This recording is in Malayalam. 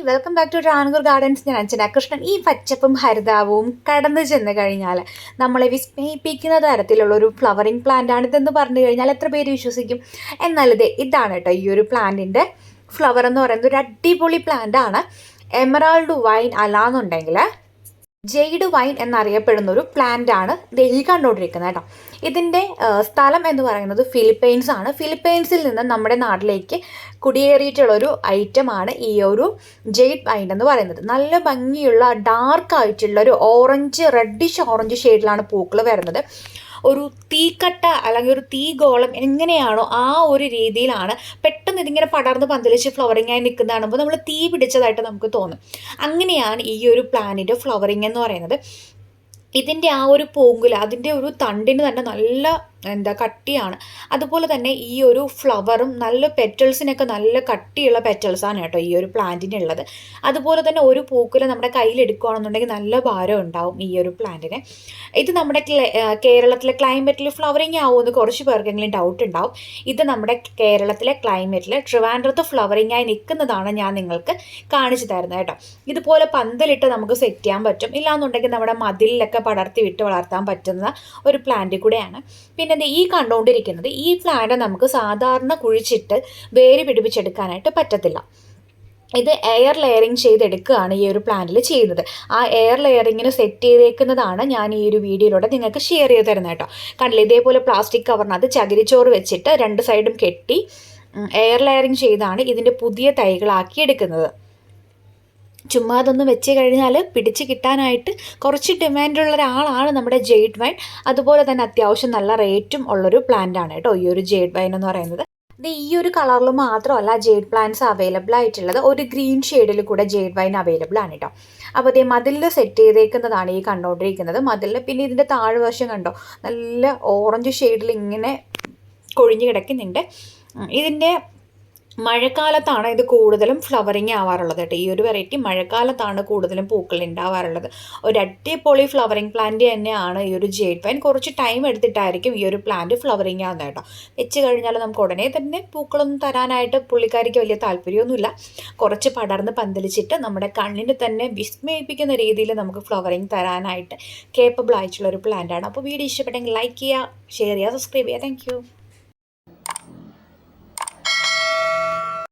Welcome back to Ranoor Gardens ഞാൻ അഞ്ജന. കൃഷ്ണൻ ഈ പച്ചപ്പും ഹരിതാവും കടന്നു ചെന്ന് കഴിഞ്ഞാൽ നമ്മളെ വിസ്മയിപ്പിക്കുന്ന തരത്തിലുള്ള ഒരു ഫ്ലവറിങ് പ്ലാന്റ് ആണ് ഇതെന്ന് പറഞ്ഞു കഴിഞ്ഞാൽ എത്ര പേര് വിശ്വസിക്കും? എന്നാൽ ഇത് ഇതാണ് കേട്ടോ ഈ ഒരു പ്ലാന്റിന്റെ ഫ്ലവർ എന്ന് പറയുന്നത്. ഒരു അടിപൊളി പ്ലാന്റ് ആണ്. എമറാൾഡ് വൈൻ അല്ലാന്നുണ്ടെങ്കിൽ ജെയ്ഡ് വൈൻ എന്നറിയപ്പെടുന്ന ഒരു പ്ലാന്റ് ആണ്. ഡെയിലി കണ്ടുകൊണ്ടിരിക്കുന്നത് കേട്ടോ. ഇതിന്റെ സ്ഥലം എന്ന് പറയുന്നത് ഫിലിപ്പൈൻസ് ആണ്. ഫിലിപ്പൈൻസിൽ നിന്ന് നമ്മുടെ നാട്ടിലേക്ക് കുടിയേറിയിട്ടുള്ള ഒരു ഐറ്റമാണ് ഈ ഒരു ജെയ്ഡ് വൈൻ എന്ന് പറയുന്നത്. നല്ല ഭംഗിയുള്ള ഡാർക്ക് ആയിട്ടുള്ള ഒരു ഓറഞ്ച് റെഡിഷ് ഓറഞ്ച് ഷെയ്ഡിലാണ് പൂക്കൾ വരുന്നത്. ഒരു തീക്കട്ട അല്ലെങ്കിൽ ഒരു തീഗോളം എങ്ങനെയാണോ ആ ഒരു രീതിയിലാണ് പെട്ടെന്ന് ഇതിങ്ങനെ പടർന്ന് പന്തലിച്ച് ഫ്ലവറിംഗ് ആയി നമ്മൾ തീ പിടിച്ചതായിട്ട് നമുക്ക് തോന്നും. അങ്ങനെയാണ് ഈ ഒരു പ്ലാനിന്റെ ഫ്ലവറിങ് എന്ന് പറയുന്നത്. ഇതിന്റെ ആ ഒരു പൂങ്കുല അതിന്റെ ഒരു തണ്ടിന് തന്നെ നല്ല എന്താ കട്ടിയാണ്. അതുപോലെ തന്നെ ഈ ഒരു ഫ്ലവറും നല്ല പെറ്റൽസിനൊക്കെ നല്ല കട്ടിയുള്ള പെറ്റൽസാണ് കേട്ടോ ഈ ഒരു പ്ലാന്റിനുള്ളത് അതുപോലെ തന്നെ ഒരു പൂക്കുല നമ്മുടെ കയ്യിൽ എടുക്കുകയാണെന്നുണ്ടെങ്കിൽ നല്ല ഭാരം ഉണ്ടാവും ഈ ഒരു പ്ലാന്റിന്. ഇത് നമ്മുടെ കേരളത്തിലെ ക്ലൈമറ്റിൽ ഫ്ലവറിങ് ആവുമെന്ന് കുറച്ച് പേർക്കെങ്കിലും ഡൗട്ട് ഉണ്ടാവും. ഇത് നമ്മുടെ കേരളത്തിലെ ക്ലൈമറ്റിൽ ട്രിവാൻഡ്രത്ത് ഫ്ലവറിങ് ആയി നിൽക്കുന്നതാണ് ഞാൻ നിങ്ങൾക്ക് കാണിച്ചു തരുന്നത് കേട്ടോ. ഇതുപോലെ പന്തലിട്ട് നമുക്ക് സെറ്റ് ചെയ്യാൻ പറ്റും. ഇല്ലാന്നുണ്ടെങ്കിൽ നമ്മുടെ മതിലിലൊക്കെ പടർത്തി വിട്ട് വളർത്താൻ പറ്റുന്ന ഒരു പ്ലാന്റ് കൂടെയാണ്. പിന്നെ ഈ കണ്ടുകൊണ്ടിരിക്കുന്നത് ഈ പ്ലാന്റ് നമുക്ക് സാധാരണ കുഴിച്ചിട്ട് വേര് പിടിപ്പിച്ചെടുക്കാനായിട്ട് പറ്റത്തില്ല. ഇത് എയർ ലെയറിങ് ചെയ്തെടുക്കുകയാണ് ഈ ഒരു പ്ലാന്റിൽ ചെയ്യുന്നത്. ആ എയർ ലെയറിങ്ങിന് സെറ്റ് ചെയ്തേക്കുന്നതാണ് ഞാൻ ഈ ഒരു വീഡിയോയിലൂടെ നിങ്ങൾക്ക് ഷെയർ ചെയ്ത് തരുന്നത് കേട്ടോ. കണ്ടില്ല ഇതേപോലെ പ്ലാസ്റ്റിക് കവറിനകത്ത് ചകിരിച്ചോറ് വെച്ചിട്ട് രണ്ട് സൈഡും കെട്ടി എയർ ലെയറിങ് ചെയ്താണ് ഇതിന്റെ പുതിയ തൈകളാക്കി എടുക്കുന്നത്. ചുമ്മാ അതൊന്ന് വെച്ച് കഴിഞ്ഞാൽ പിടിച്ച് കിട്ടാനായിട്ട് കുറച്ച് ഡിമാൻഡുള്ള ഒരാളാണ് നമ്മുടെ ജെയ്ഡ് വൈൻ. അതുപോലെ തന്നെ അത്യാവശ്യം നല്ല റേറ്റും ഉള്ളൊരു പ്ലാന്റ് ആണ് കേട്ടോ ഈ ഒരു ജെയ്ഡ് വൈൻ എന്ന് പറയുന്നത്. ഈ ഒരു കളറിൽ മാത്രമല്ല ജെയ്ഡ് പ്ലാന്റ്സ് അവൈലബിൾ ആയിട്ടുള്ളത്. ഒരു ഗ്രീൻ ഷെയ്ഡിൽ കൂടെ ജെയ്ഡ് വൈൻ അവൈലബിൾ ആണ് കേട്ടോ. അപ്പോൾ അതേ മതിലിൽ സെറ്റ് ചെയ്തേക്കുന്നതാണ് ഈ കണ്ടുകൊണ്ടിരിക്കുന്നത് മതിലിൽ പിന്നെ ഇതിന്റെ താഴ്വശം കണ്ടോ? നല്ല ഓറഞ്ച് ഷെയ്ഡിൽ ഇങ്ങനെ കൊഴിഞ്ഞ് കിടക്കുന്നുണ്ട്. ഇതിന്റെ മഴക്കാലത്താണ് ഇത് കൂടുതലും ഫ്ലവറിങ് ആവാറുള്ളത് കേട്ടോ. ഈ ഒരു വെറൈറ്റി മഴക്കാലത്താണ് കൂടുതലും പൂക്കൾ ഉണ്ടാവാറുള്ളത് ഒരു അടിപൊളി ഫ്ലവറിങ് പ്ലാന്റ് തന്നെയാണ് ഈ ഒരു ജെയ്ഡ് പൈൻ കുറച്ച് ടൈം എടുത്തിട്ടായിരിക്കും ഈ ഒരു പ്ലാന്റ് ഫ്ലവറിങ് ആവുന്നത് കേട്ടോ. വെച്ച് കഴിഞ്ഞാൽ നമുക്ക് ഉടനെ തന്നെ പൂക്കളൊന്നും തരാനായിട്ട് പുള്ളിക്കാരിക്ക് വലിയ താല്പര്യമൊന്നുമില്ല. കുറച്ച് പടർന്ന് പന്തലിച്ചിട്ട് നമ്മുടെ കണ്ണിന് തന്നെ വിസ്മയിപ്പിക്കുന്ന രീതിയിൽ നമുക്ക് ഫ്ലവറിങ് തരാനായിട്ട് കേപ്പബിൾ ആയിട്ടുള്ള ഒരു പ്ലാന്റാണ് അപ്പോൾ വീഡിയോ ഇഷ്ടപ്പെട്ടെങ്കിൽ ലൈക്ക് ചെയ്യുക ഷെയർ ചെയ്യുക സബ്സ്ക്രൈബ് ചെയ്യുക. താങ്ക്